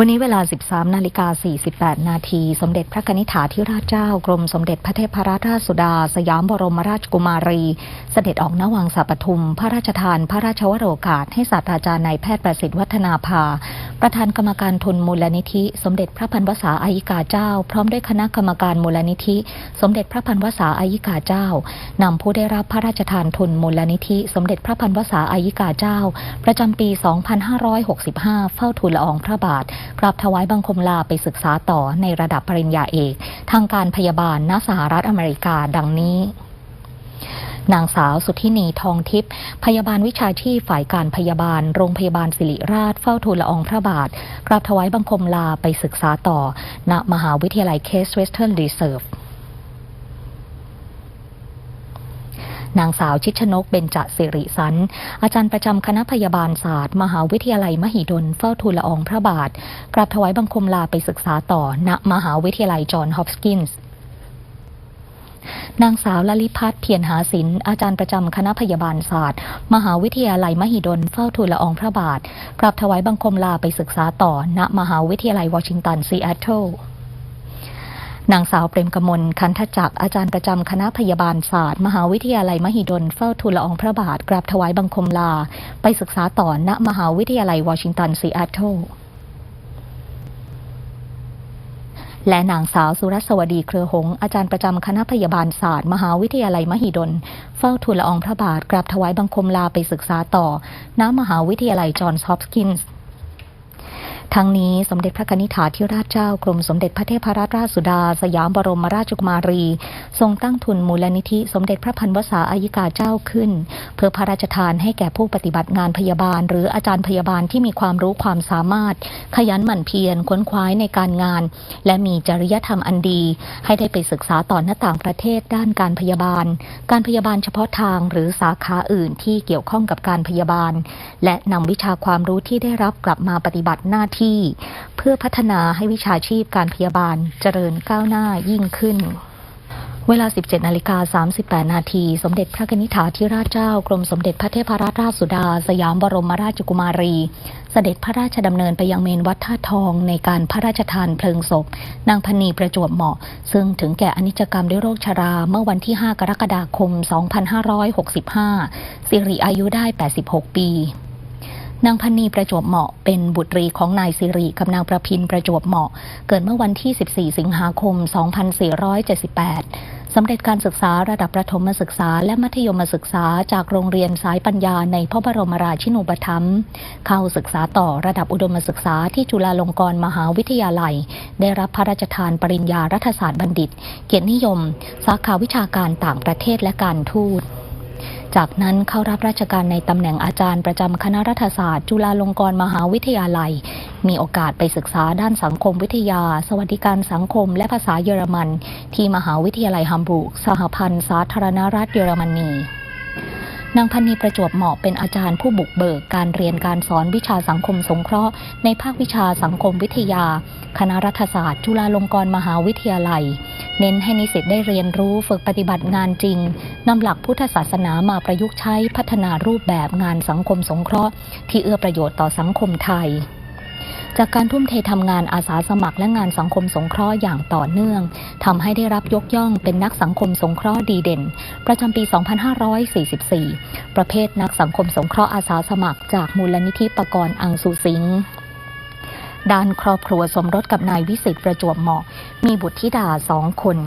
วันนี้เวลา 13 นาฬิกา 48 นาที สมเด็จพระนิธิาธิราชเจ้า กรมสมเด็จพระเทพรัตนราชสุดา สยามบรมราชกุมารี เสด็จออกนวังสาปทุม พระราชทาน พระราชวโรกาส ให้ศาสตราจารย์นายแพทย์ประสิทธิ์วัฒนาภา ประธานกรรมการทุนมูลนิธิ สมเด็จพระพันวษาอายิกาเจ้า พร้อมด้วยคณะกรรมการมูลนิธิ สมเด็จพระพันวษาอายิกาเจ้านำผู้ได้รับพระราชทานทุนมูลนิธิ สมเด็จพระพันวษาอายิกาเจ้า ประจำปี 2565 เฝ้าทูลละอองพระบาทกราบถวายบังคมลาไปศึกษาต่อในระดับปริญญาเอก ทางการพยาบาลณสหรัฐอเมริกาดังนี้นางสาวสุทธินีทองทิพย์พยาบาลวิชาชีพฝ่ายการพยาบาล โรงพยาบาลศิริราชเฝ้าทูลละอองพระบาทกราบถวายบังคมลาไปศึกษาต่อ ณมหาวิทยาลัยเคสเวสเทิร์นรีเซิร์ฟ นางสาวชิดชนกเบญจสิริสัน อาจารย์ประจำคณะพยาบาลศาสตร์ มหาวิทยาลัยมหิดลเฝ้าทูลละอองพระบาท กราบถวายบังคมลาไปศึกษาต่อณมหาวิทยาลัยจอห์นฮอปกินส์นางสาวลลิพัฒน์เพียรหาศิลป์อาจารย์ประจำคณะพยาบาลศาสตร์ มหาวิทยาลัยมหิดลเฝ้าทูลละอองพระบาท กราบถวายบังคมลาไปศึกษาต่อ ณมหาวิทยาลัยวอชิงตันซีแอตเทิล นางสาวเปรมกมลคันทจักรอาจารย์ประจำคณะพยาบาลศาสตร์ มหาวิทยาลัยมหิดลเฝ้าทูลละอองพระบาท กราบถวายบังคมลา ไปศึกษาต่อณมหาวิทยาลัยวอชิงตันซีแอตเทิลและนางสาวสุรสวดีเครือหงส์อาจารย์ประจำคณะพยาบาลศาสตร์ มหาวิทยาลัยมหิดล เฝ้าทูลละอองพระบาท กราบถวายบังคมลาไปศึกษาต่อณมหาวิทยาลัยจอห์นส์ฮอปกินส์ ทั้งนี้สมเด็จพระนิธิถาธิราชเจ้ากรมสมเด็จพระเทพรัตนราชสุดา สยามบรมราชกุมารี ทรงตั้งทุนมูลนิธิ สมเด็จพระพันวษาอายิกาเจ้าขึ้น เพื่อพระราชทานให้แก่ผู้ปฏิบัติงานพยาบาล หรืออาจารย์พยาบาลที่มีความรู้ความสามารถ ขยันหมั่นเพียรค้นคว้าในการงาน และมีจริยธรรมอันดี ให้ได้ไปศึกษาต่อหน้าต่างประเทศด้านการพยาบาล การพยาบาลเฉพาะทางหรือสาขาอื่นที่เกี่ยวข้องกับการพยาบาล และนำวิชาความรู้ที่ได้รับกลับมาปฏิบัติหน้าที่ เพื่อพัฒนาให้วิชาชีพการพยาบาลเจริญก้าวหน้ายิ่งขึ้นเวลา 17นาฬิกา38 นาที สมเด็จพระนิธิถาธิราชเจ้า กรมสมเด็จพระเทพรัตนราชสุดา สยามบรมราชกุมารี เสด็จพระราชดำเนินไปยังเมนวัดท่าทองในการพระราชทานเพลิงศพ นางพนีประจวบเหมาะ ซึ่งถึงแก่อนิจกรรมด้วยโรคชรา เมื่อวันที่ 5 กรกฎาคม 2565 สิริอายุได้ 86 ปี นางพันนีประจวบเหมาะเป็นบุตรีของนายสิริกับนางประพินประจวบเหมาะ เกิดเมื่อวันที่ 14 สิงหาคม 2478 สำเร็จการศึกษาระดับประถมศึกษาและมัธยมศึกษาจากโรงเรียนสายปัญญาในพระบรมราชินูปถัมภ์เข้าศึกษาต่อระดับอุดมศึกษาที่จุฬาลงกรณ์มหาวิทยาลัย ได้รับพระราชทานปริญญารัฐศาสตร์บัณฑิต เกียรตินิยม สาขาวิชาการต่างประเทศและการทูต จากนั้นเข้ารับราชการในตำแหน่งอาจารย์ประจำคณะรัฐศาสตร์ จุฬาลงกรณ์มหาวิทยาลัย มีโอกาสไปศึกษาด้านสังคมวิทยา สวัสดิการสังคม และภาษาเยอรมัน ที่มหาวิทยาลัยฮัมบูร์ก สหพันธ์สาธารณรัฐเยอรมนีนางพันนีประจวบเหมาะเป็นอาจารย์ผู้บุกเบิกการเรียนการสอนวิชาสังคมสงเคราะห์ ในภาควิชาสังคมวิทยา คณะรัฐศาสตร์ จุฬาลงกรณ์มหาวิทยาลัย เน้นให้นิสิตได้เรียนรู้ฝึกปฏิบัติงานจริงนำหลักพุทธศาสนามาประยุกต์ใช้พัฒนารูปแบบงานสังคมสงเคราะห์ ที่เอื้อประโยชน์ต่อสังคมไทยจากการทุ่มเททำงานอาสาสมัครและงานสังคมสงเคราะห์อย่างต่อเนื่องทำให้ได้รับยกย่องเป็นนักสังคมสงเคราะห์ดีเด่น ประจำปี 2544 ประเภทนักสังคมสงเคราะห์อาสาสมัคร จากมูลนิธิปกรณ์อังสุสิงห์ ด้านครอบครัวสมรสกับนายวิสิตประจวบเหมาะ มีบุตรธิดาสองคน